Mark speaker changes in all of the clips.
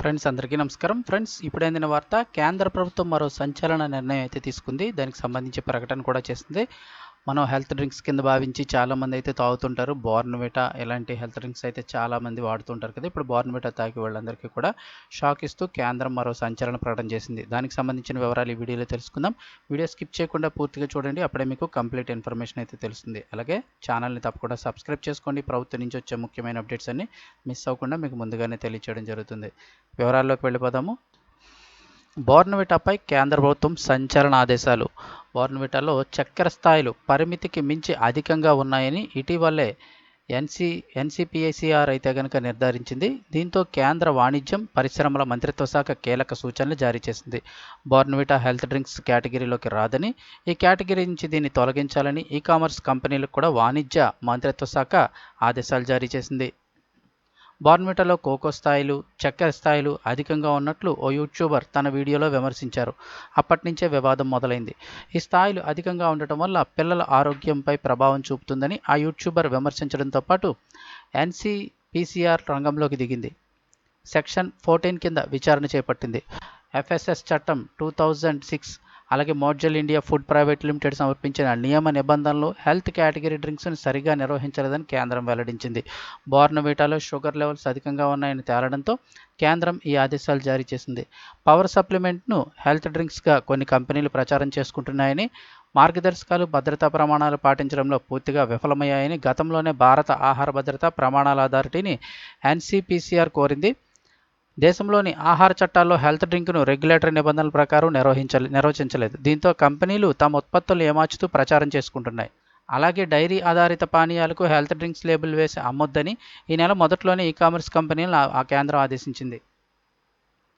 Speaker 1: Friends అందరికీ నమస్కారం. Friends ఇప్పుడైందిన వార్త కేంద్ర ప్రభుత్వం మరో సంచలన నిర్ణయం అయితే తీసుకుంది. దానికి సంబంధించి ప్రకటన కూడా చేసింది. మనం హెల్త్ డ్రింక్స్ కింద భావించి చాలామంది అయితే తాగుతుంటారు. బోర్న్విటా ఇలాంటి హెల్త్ డ్రింక్స్ అయితే చాలామంది వాడుతుంటారు కదా. ఇప్పుడు బోర్న్విటా తాగి వాళ్ళందరికీ కూడా షాక్ ఇస్తూ కేంద్రం మరో సంచలన ప్రకటన చేసింది. దానికి సంబంధించిన వివరాలు ఈ వీడియోలో తెలుసుకుందాం. వీడియో స్కిప్ చేయకుండా పూర్తిగా చూడండి. అప్పుడే మీకు కంప్లీట్ ఇన్ఫర్మేషన్ అయితే తెలుస్తుంది. అలాగే ఛానల్ని తప్పకుండా సబ్స్క్రైబ్ చేసుకోండి. ప్రభుత్వం నుంచి వచ్చే ముఖ్యమైన అప్డేట్స్ అన్ని మిస్ అవ్వకుండా మీకు ముందుగానే తెలియచేయడం జరుగుతుంది. వివరాల్లోకి వెళ్ళిపోదాము. బోర్నవిటాపై కేంద్ర ప్రభుత్వం సంచలన ఆదేశాలు. బోర్నవిటాలో చక్కెర స్థాయిలు పరిమితికి మించి అధికంగా ఉన్నాయని ఇటీవలే ఎన్సి ఎన్సిపిఐసిఆర్ అయితే కనుక నిర్ధారించింది. దీంతో కేంద్ర వాణిజ్యం పరిశ్రమల మంత్రిత్వ శాఖ కీలక సూచనలు జారీ చేసింది. బోర్న్విటా హెల్త్ డ్రింక్స్ కేటగిరీలోకి రాదని ఈ కేటగిరీ నుంచి దీన్ని తొలగించాలని ఈ కామర్స్ కంపెనీలకు కూడా వాణిజ్య మంత్రిత్వ శాఖ ఆదేశాలు జారీ చేసింది. బార్మిటాలో కోకో స్థాయిలు చక్కెర స్థాయిలు అధికంగా ఉన్నట్లు ఓ యూట్యూబర్ తన వీడియోలో విమర్శించారు. అప్పటి నుంచే వివాదం మొదలైంది. ఈ స్థాయిలు అధికంగా ఉండటం వల్ల పిల్లల ఆరోగ్యంపై ప్రభావం చూపుతుందని ఆ యూట్యూబర్ విమర్శించడంతో పాటు ఎన్సీపీసీఆర్ రంగంలోకి దిగింది. సెక్షన్ ఫోర్టీన్ కింద విచారణ చేపట్టింది. ఎఫ్ఎస్ఎస్ చట్టం టూ థౌజండ్ సిక్స్ అలాగే మోడ్జల్ ఇండియా ఫుడ్ ప్రైవేట్ లిమిటెడ్ సమర్పించిన నియమ నిబంధనలు హెల్త్ కేటగిరీ డ్రింక్స్ను సరిగా నిర్వహించలేదని కేంద్రం వెల్లడించింది. బోర్నవీటాలో షుగర్ లెవెల్స్ అధికంగా ఉన్నాయని తేలడంతో కేంద్రం ఈ ఆదేశాలు జారీ చేసింది. పవర్ సప్లిమెంట్ను హెల్త్ డ్రింక్స్గా కొన్ని కంపెనీలు ప్రచారం చేసుకుంటున్నాయని మార్గదర్శకాలు భద్రతా ప్రమాణాలు పాటించడంలో పూర్తిగా విఫలమయ్యాయని గతంలోనే భారత ఆహార భద్రతా ప్రమాణాల అథారిటీని ఎన్సిపిసిఆర్ కోరింది. దేశంలోని ఆహార చట్టాల్లో హెల్త్ డ్రింక్ను రెగ్యులేటరీ నిబంధనల ప్రకారం నిర్వహించలే నిర్వచించలేదు. దీంతో కంపెనీలు తమ ఉత్పత్తులు ఏమార్చుతూ ప్రచారం చేసుకుంటున్నాయి. అలాగే డైరీ ఆధారిత పానీయాలకు హెల్త్ డ్రింక్స్ లేబుల్ వేసి అమ్మొద్దని ఈ నెల మొదట్లోనే ఈ కామర్స్ కంపెనీలను ఆ కేంద్రం ఆదేశించింది.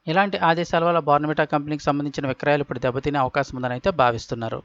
Speaker 1: ఇలాంటి ఆదేశాల వల్ల బార్నమిటా కంపెనీకి సంబంధించిన విక్రయాలు ఇప్పుడు దెబ్బతినే అవకాశం ఉందని అయితే భావిస్తున్నారు.